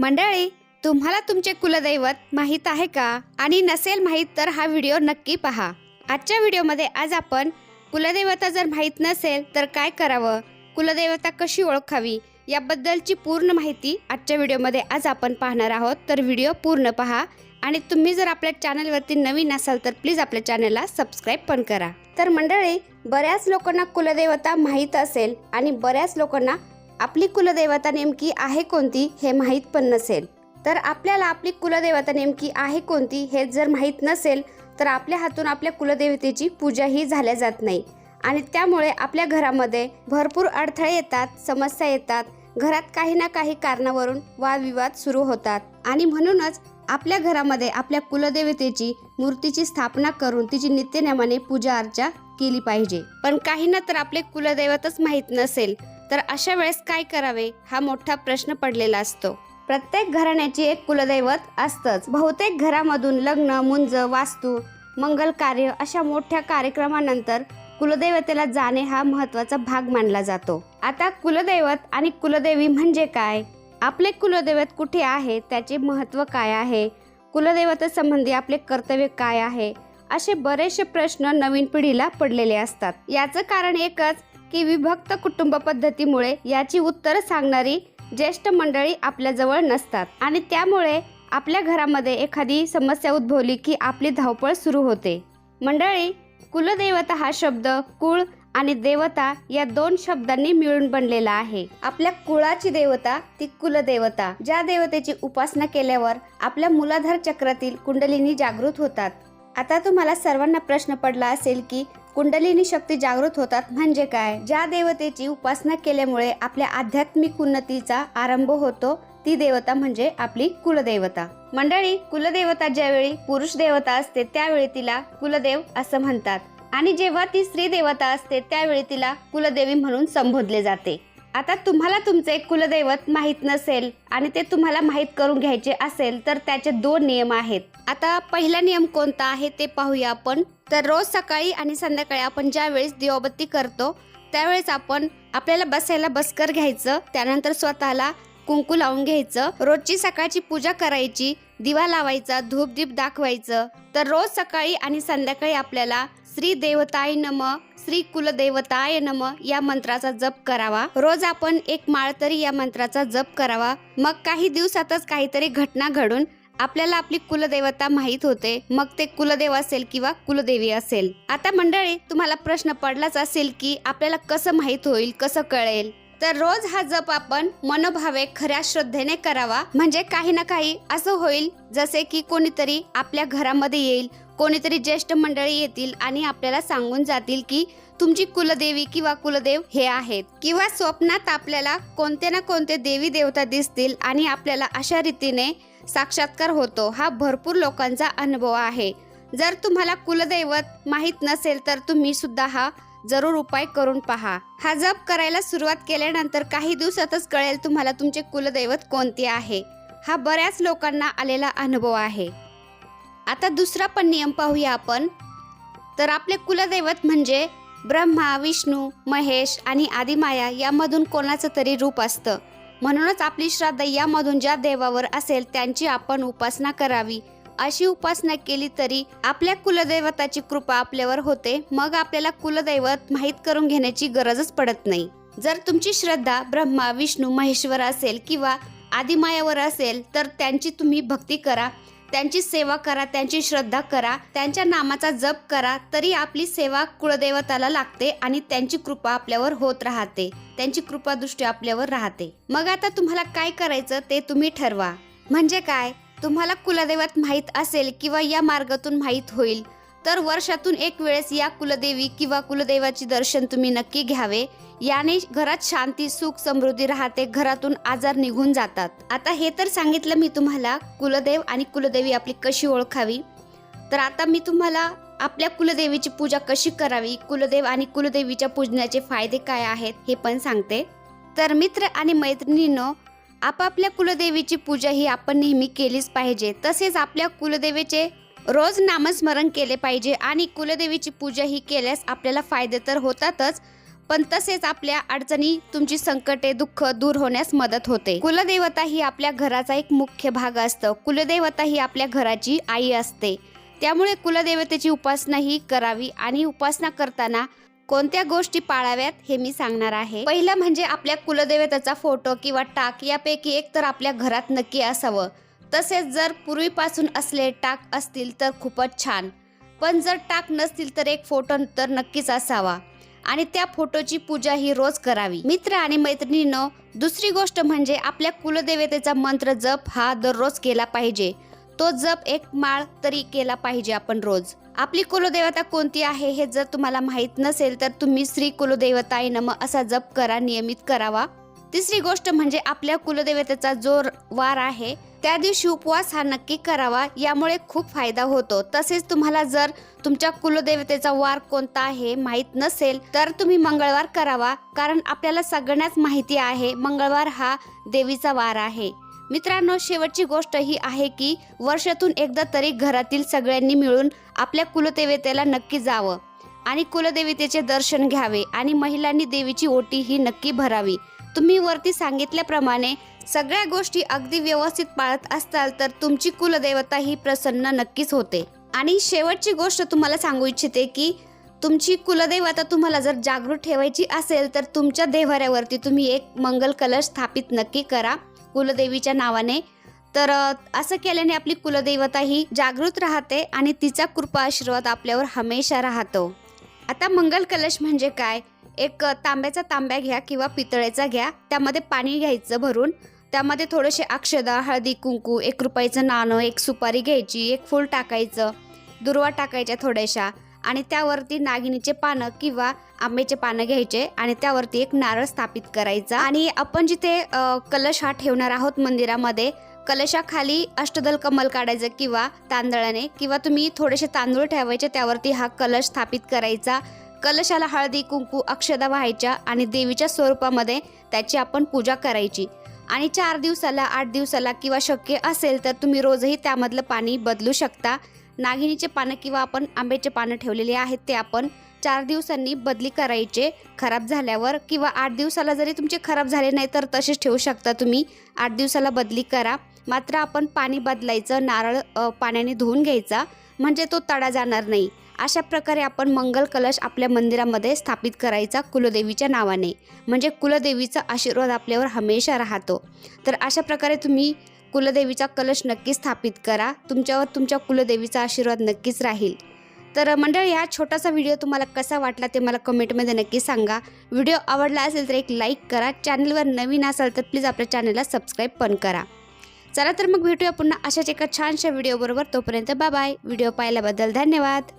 मंडळी तुम्हाला तुमचे कुलदैवत माहीत आहे का? आणि नसेल माहीत तर हा व्हिडिओ नक्की पहा. आजच्या व्हिडिओमध्ये आज आपण कुलदैवता जर माहीत नसेल तर काय करावं? कुलदैवता कशी ओळखावी? याबद्दलची पूर्ण माहिती आजच्या व्हिडिओमध्ये आज आपण पाहणार आहोत. तर व्हिडिओ पूर्ण पहा. आणि तुम्ही जर आपल्या चॅनलवरती नवीन असाल तर प्लीज आपल्या चॅनलला सबस्क्राईब पण करा. तर मंडळी बऱ्याच लोकांना कुलदैवता माहीत असेल आणि बऱ्याच लोकांना आपली कुलदेवता नेमकी आहे कोणती हे माहीत पण नसेल. तर आपल्याला आपली कुलदेवता नेमकी आहे कोणती हे जर माहीत नसेल तर आपल्या हातून आपल्या कुलदेवतेची पूजाही झाल्या जात नाही. आणि त्यामुळे आपल्या घरामध्ये भरपूर अडथळे येतात समस्या येतात. घरात काही ना काही कारणावरून वादविवाद सुरू होतात. आणि म्हणूनच आपल्या घरामध्ये आपल्या कुलदेवतेची मूर्तीची स्थापना करून तिची नित्यनेमाने पूजा अर्चा केली पाहिजे. पण काही ना तर आपले कुलदैवतच माहीत नसेल. तर अशा वेळेस काय करावे हा मोठा प्रश्न पडलेला असतो. प्रत्येक घराण्याची एक कुलदैवत असतंच. बहुतेक घरामधून लग्न मुंज वास्तू मंगल कार्य अशा मोठ्या कार्यक्रमानंतर कुलदैवतेला जाणे हा महत्त्वाचा भाग मानला जातो. आता कुलदैवत आणि कुलदेवी म्हणजे काय? आपले कुलदैवत कुठे आहे? त्याचे महत्त्व काय आहे? कुलदैवतासंबंधी आपले कर्तव्य काय आहे? असे बरेचसे प्रश्न नवीन पिढीला पडलेले असतात. याचं कारण एकच की विभक्त कुटुंब पद्धतीमुळे याची उत्तरं सांगणारी ज्येष्ठ मंडळी आपल्याजवळ नसतात. आणि त्यामुळे आपल्या घरामध्ये एखादी समस्या उद्भवली की आपली धावपळ सुरू होते. मंडळी कुलदेवता हा शब्द कुळ आणि देवता या दोन शब्दांनी मिळून बनलेला आहे. आपल्या कुळाची देवता ती कुलदेवता ज्या देवतेची उपासना केल्यावर आपल्या मुलाधार चक्रातील कुंडलिनी जागृत होतात. आता तुम्हाला सर्वांना प्रश्न पडला असेल की कुंडलिनी शक्ती जागृत होतात म्हणजे काय? ज्या देवतेची उपासना केल्यामुळे आपल्या आध्यात्मिक उन्नतीचा आरंभ होतो ती देवता म्हणजे आपली कुलदेवता. मंडळी कुलदेवता ज्यावेळी पुरुष देवता असते त्यावेळी तिला कुलदेव असं म्हणतात. आणि जेव्हा ती स्त्री देवता असते त्यावेळी तिला कुलदेवी म्हणून संबोधले जाते. आता तुम्हाला तुमचे कुलदैवत माहीत नसेल आणि ते तुम्हाला माहीत करून घ्यायचे असेल तर त्याचे दोन नियम आहेत. आता पहिला नियम कोणता आहे ते पाहूया आपण. तर रोज सकाळी आणि संध्याकाळी आपण ज्यावेळेस दिवाबत्ती करतो त्यावेळेस आपण आपल्याला बसायला बसकर घ्यायचं त्यानंतर स्वतःला कुंकू लावून घ्यायचं रोजची सकाळची पूजा करायची दिवा लावायचा धूपदीप दाखवायचं. तर रोज सकाळी आणि संध्याकाळी आपल्याला श्री देवताय नम श्री कुलदेवताय नम या मंत्राचा जप करावा. रोज आपण एक माळ तरी या मंत्राचा जप करावा. मग काही दिवसातच काहीतरी घटना घडून आपल्याला आपली कुलदेवता माहीत होते. मग ते कुलदेव असेल किंवा कुलदेवी असेल. आता मंडळी तुम्हाला प्रश्न पडलाच असेल की आपल्याला कसं माहीत होईल कसं कळेल? तर रोज हा जप आपण मनोभावे खऱ्या श्रद्धेने करावा. म्हणजे काही ना काही असं होईल जसे की कोणीतरी आपल्या घरामध्ये येईल कोणीतरी ज्येष्ठ मंडळी येतील आणि आपल्याला सांगून जातील की तुमची कुलदेवी किंवा कुलदेव हे आहेत. किंवा स्वप्नात आपल्याला कोणते ना कोणते देवी देवता दिसतील आणि आपल्याला अशा रीतीने साक्षात्कार होतो हा भरपूर लोकांचा अनुभव आहे. जर तुम्हाला कुलदैवत माहीत नसेल तर तुम्ही सुद्धा हा जरूर उपाय करून पहा. हा जप करायला सुरुवात केल्यानंतर काही दिवसातच कळेल तुम्हाला तुमचे कुलदैवत कोणते आहे. हा बऱ्याच लोकांना आलेला अनुभव आहे. आता दुसरा पण नियम पाहूया आपण. तर आपले कुलदैवत म्हणजे ब्रह्मा विष्णू महेश आणि आदिमाया यामधून कोणाचं तरी रूप असतं. म्हणूनच आपली श्रद्धा यामधून ज्या देवावर असेल त्यांची आपण उपासना करावी. अशी उपासना केली तरी आपल्या कुलदैवताची कृपा आपल्यावर होते. मग आपल्याला कुलदैवत माहीत करून घेण्याची गरजच पडत नाही. जर तुमची श्रद्धा ब्रह्मा विष्णू महेश्वर असेल किंवा आदिमायावर असेल तर त्यांची तुम्ही भक्ती करा त्यांची सेवा करा त्यांची श्रद्धा करा त्यांच्या नामाचा जप करा तरी आपली सेवा कुळदैवताला लागते आणि त्यांची कृपा आपल्यावर होत राहते. त्यांची कृपा दृष्टी आपल्यावर राहते. मग आता तुम्हाला काय करायचं ते तुम्ही ठरवा. म्हणजे काय? तुम्हाला कुलदैवत माहीत असेल किंवा या मार्गातून माहीत होईल तर वर्षातून एक वेळेस या कुलदेवी किंवा कुलदैवाचे दर्शन तुम्ही नक्की घ्यावे. याने घरात शांती सुख समृद्धी राहते घरातून आजार निघून जातात. आता हे तर सांगितलं मी तुम्हाला कुलदेव आणि कुलदेवी आपली कशी ओळखावी? तर आता मी तुम्हाला आपल्या कुलदेवीची पूजा कशी करावी? कुलदेव आणि कुलदेवीच्या पूजनाचे फायदे काय आहेत हे पण सांगते. तर मित्र आणि मैत्रिणींनो आपापल्या कुलदेवीची पूजा ही आपण नेहमी केलीच पाहिजे. तसेच आपल्या कुलदेवीचे रोज नामस्मरण केले पाहिजे आणि कुलदेवीची पूजा ही केल्यास आपल्याला फायदे तर होतातच पण तसेच आपल्या अडचणी तुमची संकटे दुःख दूर होण्यास मदत होते. कुलदेवता ही आपल्या घराचा एक मुख्य भाग असतं. कुलदेवता ही आपल्या घराची आई असते. त्यामुळे कुलदेवतेची उपासना ही करावी आणि उपासना करताना कोणत्या गोष्टी पाळाव्यात हे मी सांगणार आहे. पहिलं म्हणजे आपल्या कुलदेवतेचा फोटो किंवा टाक यापैकी एक तर आपल्या घरात नक्की असावं. तसेच जर पूर्वीपासून असले टाक असतील तर खूपच छान. पण जर टाक नसतील तर एक फोटो तर नक्कीच असावा. आणि त्या फोटोची पूजा ही रोज करावी. मित्र आणि मैत्रिणीनं दुसरी गोष्ट म्हणजे आपल्या कुलदेवतेचा मंत्र जप हा दररोज केला पाहिजे. तो जप एक माळ तरी केला पाहिजे आपण रोज. आपली कुलदेवता कोणती आहे हे जर तुम्हाला माहीत नसेल तर तुम्ही श्री कुलदेवताय नम असा जप करा नियमित करावा. तिसरी गोष्ट म्हणजे आपल्या कुलदेवतेचा जो वार आहे त्या दिवशी उपवास हा नक्की करावा यामुळे खूप फायदा होतो. तसेच तुम्हाला जर तुमच्या कुलदेवतेचा वार कोणता आहे माहीत नसेल तर तुम्ही मंगळवार करावा कारण आपल्याला सगळ्यांनाच माहिती आहे मंगळवार हा देवीचा वार आहे. मित्रांनो शेवटची गोष्ट ही आहे की वर्षातून एकदा तरी घरातील सगळ्यांनी मिळून आपल्या कुलदेवतेला नक्की जावं आणि कुलदेवतेचे दर्शन घ्यावे आणि महिलांनी देवीची ओटी ही नक्की भरावी. तुम्ही वरती सांगितल्याप्रमाणे सगळ्या गोष्टी अगदी व्यवस्थित पाळत असताल तर तुमची कुलदेवता ही प्रसन्न नक्कीच होते. आणि शेवटची गोष्ट तुम्हाला सांगू इच्छिते की तुमची कुलदेवता तुम्हाला जर जागृत ठेवायची असेल तर तुमच्या देव्हाऱ्यावरती तुम्ही एक मंगल कलश स्थापित नक्की करा. कुलदेवीच्या नावाने. तर असं केल्याने आपली कुलदेवता ही जागृत राहते आणि तिचा कृपा आशीर्वाद आपल्यावर हमेशा राहतो. आता मंगल कलश म्हणजे काय? एक तांब्याचा तांब्या घ्या किंवा पितळेचा घ्या. त्यामध्ये पाणी घ्यायचं भरून. त्यामध्ये थोडेसे अक्षदा हळदी कुंकू एक रुपयाचं नाणं एक सुपारी घ्यायची एक फूल टाकायचं. दुर्वा टाकायच्या थोड्याशा. आणि त्यावरती नागिनीचे पानं किंवा आंब्याचे पानं घ्यायचे आणि त्यावरती एक नारळ स्थापित करायचा. आणि आपण जिथे कलश हा ठेवणार आहोत मंदिरामध्ये कलशाखाली अष्टदल कमल काढायचं किंवा तांदळाने किंवा तुम्ही थोडेसे तांदूळ ठेवायचे त्यावरती हा कलश स्थापित करायचा. कलशाला हळदी कुंकू अक्षदा व्हायच्या आणि देवीच्या स्वरूपामध्ये त्याची आपण पूजा करायची. आणि चार दिवसाला आठ दिवसाला किंवा शक्य असेल तर तुम्ही रोजही त्यामधलं पाणी बदलू शकता. नागिनीचे पानं किंवा आपण आंब्याचे पानं ठेवलेले आहेत ते आपण चार दिवसांनी बदली करायचे खराब झाल्यावर किंवा आठ दिवसाला जरी तुमचे खराब झाले नाही तर तसेच ठेवू शकता तुम्ही. आठ दिवसाला बदली करा. मात्र आपण पाणी बदलायचं नारळ पाण्याने धुवून घ्यायचा म्हणजे तो तडा जाणार नाही. अशा प्रकारे आपण मंगल कलश आपल्या मंदिरामध्ये स्थापित करायचा कुलदेवीच्या नावाने. म्हणजे कुलदेवीचा आशीर्वाद आपल्यावर हमेशा राहतो. तर अशा प्रकारे तुम्ही कुलदेवीचा कलश नक्की स्थापित करा. तुमच्यावर तुमच्या कुलदेवीचा आशीर्वाद नक्कीच राहील. तर मंडळी हा छोटासा व्हिडिओ तुम्हाला कसा वाटला ते मला कमेंटमध्ये नक्की सांगा. व्हिडिओ आवडला असेल तर एक लाईक करा. चॅनलवर नवीन असाल तर प्लीज आपल्या चॅनलला सबस्क्राईब पण करा. चला तर मग भेटूया पुन्हा अशाच एका छानशा व्हिडिओबरोबर. तोपर्यंत बाय बाय. व्हिडिओ पाहिल्याबद्दल धन्यवाद.